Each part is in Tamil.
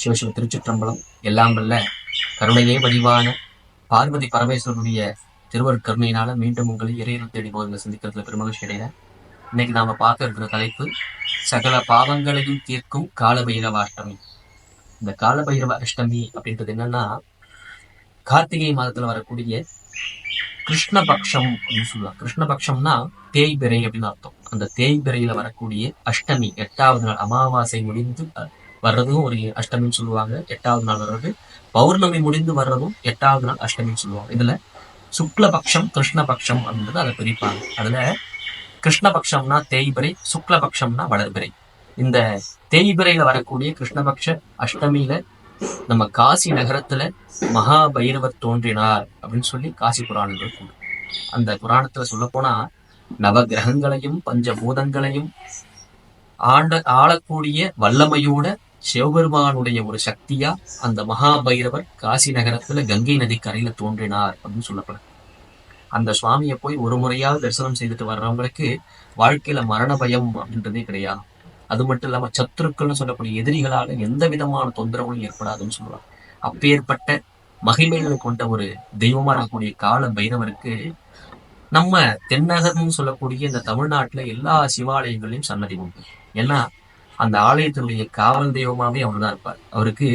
சிவசிவ திருச்சிற்றம்பலம் எல்லாம் வல்ல கருணையே வடிவான பார்வதி பரமேஸ்வரனுடைய திருவர் கருணையினால மீண்டும் உங்களை இறையிறல் தேடி போதுங்க சந்திக்கிறதுல பெருமகிழ்ச்சி அடைகிறேன். இன்னைக்கு நாம பார்க்க இருக்கிற தலைப்பு சகல பாவங்களையும் தீர்க்கும் காலபைரவ அஷ்டமி. இந்த காலபைரவ அஷ்டமி அப்படின்றது என்னன்னா கார்த்திகை மாதத்துல வரக்கூடிய கிருஷ்ணபக்ஷம் அப்படின்னு சொல்லலாம் கிருஷ்ணபக்ஷம்னா தேய்பிறை அப்படின்னு அர்த்தம். அந்த தேய்பிரையில வரக்கூடிய அஷ்டமி எட்டாவது நாள் அமாவாசை முடிந்து வர்றதும் ஒரு அஷ்டமின்னு சொல்லுவாங்க எட்டாவது நாள் வர்றது. பௌர்ணமி முடிந்து வர்றதும் எட்டாவது நாள் அஷ்டமின்னு சொல்லுவாங்க. இதுல சுக்லபக்ஷம் கிருஷ்ணபக்ஷம் அப்படின்றது அதை பிரிப்பாங்க. அதுல கிருஷ்ணபக்ஷம்னா தேய்பிரை சுக்லபக்ஷம்னா வளர்பிறை இந்த தேய்பிரையில வரக்கூடிய கிருஷ்ணபக்ஷ அஷ்டமியில நம்ம காசி நகரத்துல மகா பைரவர் தோன்றினார் அப்படின்னு சொல்லி காசி புராணங்கள் கூறு அந்த புராணத்துல சொல்ல போனா நவ கிரகங்களையும் பஞ்சபூதங்களையும் ஆண்ட ஆளக்கூடிய வல்லமையோட சிவபெருமானுடைய ஒரு சக்தியா அந்த மகாபைரவர் காசி நகரத்துல கங்கை நதி கரையில தோன்றினார் அப்படின்னு சொல்லப்படுது அந்த சுவாமியை போய் ஒரு முறையாவது தரிசனம் செய்துட்டு வர்றவங்களுக்கு வாழ்க்கையில மரண பயம் அப்படின்றதே கிடையாது. அது மட்டும் இல்லாம சத்துருக்கள்னு சொல்லக்கூடிய எதிரிகளால எந்த விதமான தொந்தரவும் ஏற்படாதுன்னு சொல்லலாம். அப்பேற்பட்ட மகிமைகளை கொண்ட ஒரு தெய்வமா இருக்கக்கூடிய கால பைரவருக்கு நம்ம தென்னகர்னு சொல்லக்கூடிய இந்த தமிழ்நாட்டுல எல்லா சிவாலயங்களையும் சன்னதி உண்டு. ஏன்னா அந்த ஆலயத்தினுடைய காவல் தெய்வமாவே அவர் தான் இருப்பார். அவருக்கு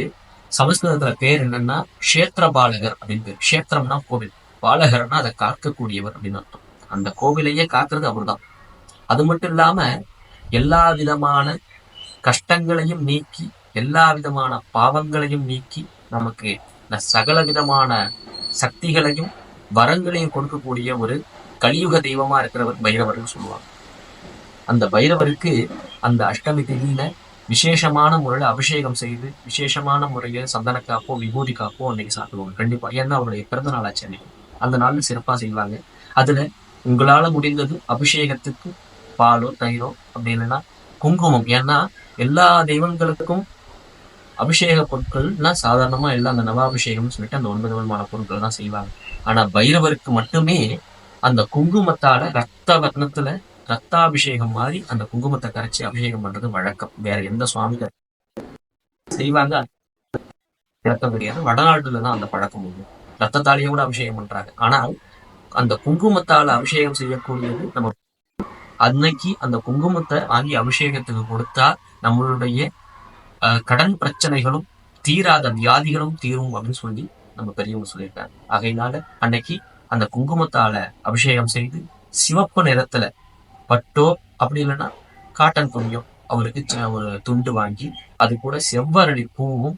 சமஸ்கிருதத்துல பேர் என்னன்னா க்ஷேத்திர பாலகர் அப்படின்னு பேர். கஷேத்திரம்னா கோவில். பாலகர்னா அதை காக்கக்கூடியவர் அப்படின்னு அர்த்தம். அந்த கோவிலையே காக்கிறது அவர்தான். அது மட்டும் இல்லாம எல்லா விதமான கஷ்டங்களையும் நீக்கி எல்லா விதமான பாவங்களையும் நீக்கி நமக்கு இந்த சகல விதமான சக்திகளையும் வரங்களையும் கொடுக்கக்கூடிய ஒரு கலியுக தெய்வமா இருக்கிறவர் பைரவர்னு சொல்லுவாங்க. அந்த பைரவருக்கு அந்த அஷ்டமி திதியில விசேஷமான முறையில் அபிஷேகம் செய்து விசேஷமான முறையில் சந்தனக்காப்போ விபூதிக்காப்போ அன்னைக்கு சாப்பிடுவாங்க. கண்டிப்பா. ஏன்னா அவருடைய பிறந்த நாள் ஆச்சு அன்னைக்கு அந்த நாள் சிறப்பாக செய்வாங்க. அதுல உங்களால முடிந்தது அபிஷேகத்துக்கு பாலோ தயிரோ அப்படி இல்லைன்னா குங்குமம். ஏன்னா எல்லா தெய்வங்களுக்கும் அபிஷேக பொருட்கள்னா சாதாரணமா எல்லாம் அந்த நவாபிஷேகம்னு சொல்லிட்டு அந்த ஒன்பது விதமான பொருட்கள் தான் செய்வாங்க. ஆனா பைரவருக்கு மட்டுமே அந்த குங்குமத்தால ரத்த வர்ணத்துல ரத்தாபிஷேகம் மாதிரி அந்த குங்குமத்தை கரைச்சி அபிஷேகம் பண்றது வழக்கம். வேற எந்த சுவாமிக்கு செய்வாங்க பழக்கம் கிடையாது வடநாட்டுல தான் அந்த பழக்கம் உண்டு. ரத்தத்தாலேயே கூட அபிஷேகம் பண்றாங்க. ஆனால் அந்த குங்குமத்தால அபிஷேகம் செய்யக்கூடியது நம்ம அன்னைக்கு அந்த குங்குமத்தை வாங்கி அபிஷேகத்துக்கு கொடுத்தா நம்மளுடைய அஹ், கடன் பிரச்சனைகளும் தீராத வியாதிகளும் தீரும் அப்படின்னு சொல்லி நம்ம பெரியவங்க சொல்லியிருக்காங்க. ஆகையினால அன்னைக்கு அந்த குங்குமத்தால அபிஷேகம் செய்து சிவப்பு நிறத்துல பட்டோ அப்படி இல்லைன்னா காட்டன் துணியோ அவருக்கு சின்ன ஒரு துண்டு வாங்கி அது கூட செவ்வரளி பூவும்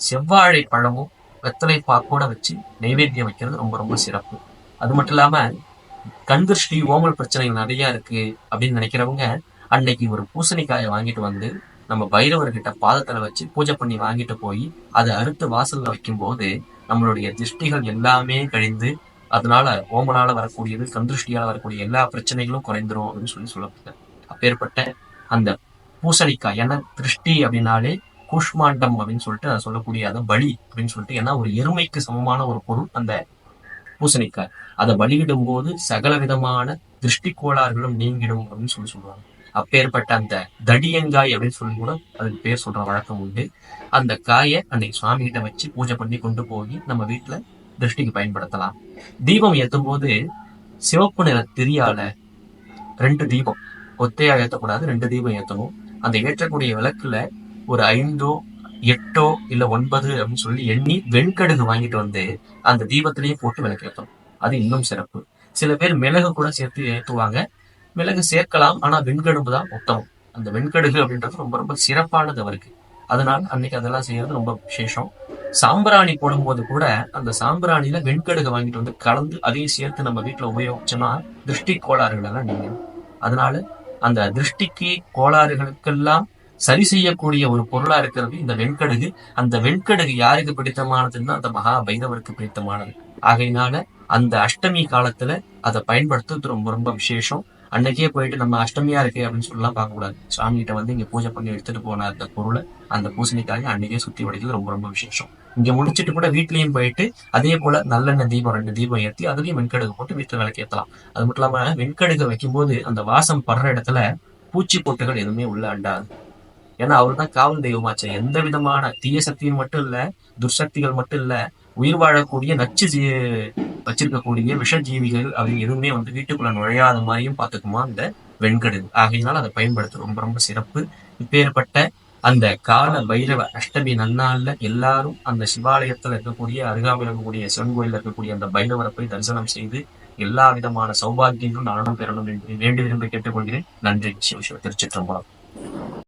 செவ்வாழை பழமும் வெத்தலை பாக்கோட வச்சு நைவேத்தியம் வைக்கிறது ரொம்ப ரொம்ப சிறப்பு. அது மட்டும் இல்லாம கண் திருஷ்டி ஓமல் பிரச்சனைகள் நிறைய இருக்கு அப்படின்னு நினைக்கிறவங்க அன்னைக்கு ஒரு பூசணிக்காயை வாங்கிட்டு வந்து நம்ம பைரவர்கிட்ட பாதத்துல வச்சு பூஜை பண்ணி வாங்கிட்டு போய் அதை அறுத்து வாசல்ல வைக்கும்போது நம்மளுடைய திருஷ்டிகள் எல்லாமே கழிந்து அதனால ஓமனால வரக்கூடியது சந்திருஷ்டியால வரக்கூடிய எல்லா பிரச்சனைகளும் குறைந்துரும் அப்படின்னு சொல்லி சொல்லப்படுது அப்பேற்பட்ட அந்த பூசணிக்காய் ஏன்னா திருஷ்டி அப்படின்னாலே கூஷ்மாண்டம் அப்படின்னு சொல்லிட்டு அதை சொல்லக்கூடிய அதை பலி அப்படின்னு சொல்லிட்டு ஏன்னா ஒரு எருமைக்கு சமமான ஒரு பொருள் அந்த பூசணிக்காய். அதை பலியிடும் போது சகல விதமான திருஷ்டி கோளாறுகளும் நீங்கிடும் அப்படின்னு சொல்லி சொல்லுவாங்க. அப்பேற்பட்ட அந்த தடியங்காய் அப்படின்னு சொல்லி கூட அதுக்கு பேர் சொல்ற வழக்கம் உண்டு. அந்த காயை அன்னைக்கு சுவாமி கிட்ட வச்சு பூஜை பண்ணி கொண்டு போய் நம்ம வீட்டுல திருஷ்டிக்கு பயன்படுத்தலாம். தீபம் ஏற்றும் போது சிவப்பு நிற திரியால ரெண்டு தீபம் ஒத்தையா ஏற்றக்கூடாது ரெண்டு தீபம் ஏற்றணும் அந்த ஏற்றக்கூடிய விளக்குல ஒரு ஐந்தோ எட்டோ இல்ல ஒன்பது அப்படின்னு சொல்லி எண்ணி வெண்கடுகு வாங்கிட்டு வந்து அந்த தீபத்திலேயே போட்டு விளக்கு ஏற்றணும் அது இன்னும் சிறப்பு. சில பேர் மிளகு கூட சேர்த்து ஏற்றுவாங்க மிளகு சேர்க்கலாம் ஆனா வெண்கடும்பு தான் உத்தமம். அந்த வெண்கடுகு அப்படின்றது ரொம்ப ரொம்ப சிறப்பானது அவருக்கு. அதனால அன்னைக்கு அதெல்லாம் செய்யறது ரொம்ப விசேஷம். சாம்பிராணி போடும்போது கூட அந்த சாம்பிராணியில வெண்கடுகு வாங்கிட்டு வந்து கலந்து அதையும் சேர்த்து நம்ம வீட்டுல உபயோகிச்சோம்னா திருஷ்டி கோளாறுகள் எல்லாம் நீங்கும் அதனால அந்த திருஷ்டிக்கு கோளாறுகளுக்கெல்லாம் சரி செய்யக்கூடிய ஒரு பொருளா இருக்கிறது இந்த வெண்கடுகு. அந்த வெண்கடுகு யாருக்கு பிடித்தமானதுன்னா அந்த மகா பைரவருக்கு பிடித்தமானது. ஆகையினால அந்த அஷ்டமி காலத்துல அதை பயன்படுத்துறது ரொம்ப ரொம்ப விசேஷம். அன்னைக்கே போயிட்டு நம்ம அஷ்டமியா இருக்கு அப்படின்னு சொல்லலாம் பார்க்க கூடாது சாமி கிட்ட வந்து இங்க பூஜை பண்ணி எடுத்துட்டு போன அந்த பொருளை அந்த பூசணிக்காயை அன்னைக்கே சுத்தி உடைக்கிறது ரொம்ப ரொம்ப விசேஷம். இங்க முடிச்சிட்டு கூட வீட்லயும் போயிட்டு அதே போல நல்லெண்ணெய் தீபம் ரெண்டு தீபம் ஏத்தி அதுலயும் வெண்கடுகு போட்டு வீட்டுல விளக்கு ஏத்தலாம். அது மட்டும் இல்லாம வெண்கடுகு வைக்கும்போது அந்த வாசம் படுற இடத்துல பூச்சி பொட்டுகள் எதுவுமே உள்ள அண்டாது. ஏன்னா அவர் தான் காவல் தெய்வமாச்சு. எந்த விதமான தீய சக்தியும் மட்டும் இல்ல துர்சக்திகள் மட்டும் இல்ல உயிர் வாழக்கூடிய நச்சு வச்சிருக்கக்கூடிய விஷஜீவிகள் அது எதுவுமே வந்து வீட்டுக்குள்ள நுழையாத மாதிரியும் பாத்துக்குமா அந்த வெண்கடுகு. ஆகையினால் அதை பயன்படுத்த ரொம்ப ரொம்ப சிறப்பு. இப்பேற்பட்ட அந்த கால பைரவ அஷ்டமி நன்னாள்ல எல்லாரும் அந்த சிவாலயத்துல இருக்கக்கூடிய அருகாமையில் இருக்கக்கூடிய சிவன் கோயிலில் இருக்கக்கூடிய அந்த பைரவரை போய் தரிசனம் செய்து எல்லா விதமான சௌபாகியங்களும் நானும் பெறணும் என்று வேண்டி விரும்பி கேட்டுக்கொள்கிறேன். நன்றி. சிவ சிவ திருச்சிற்றம்பலம்.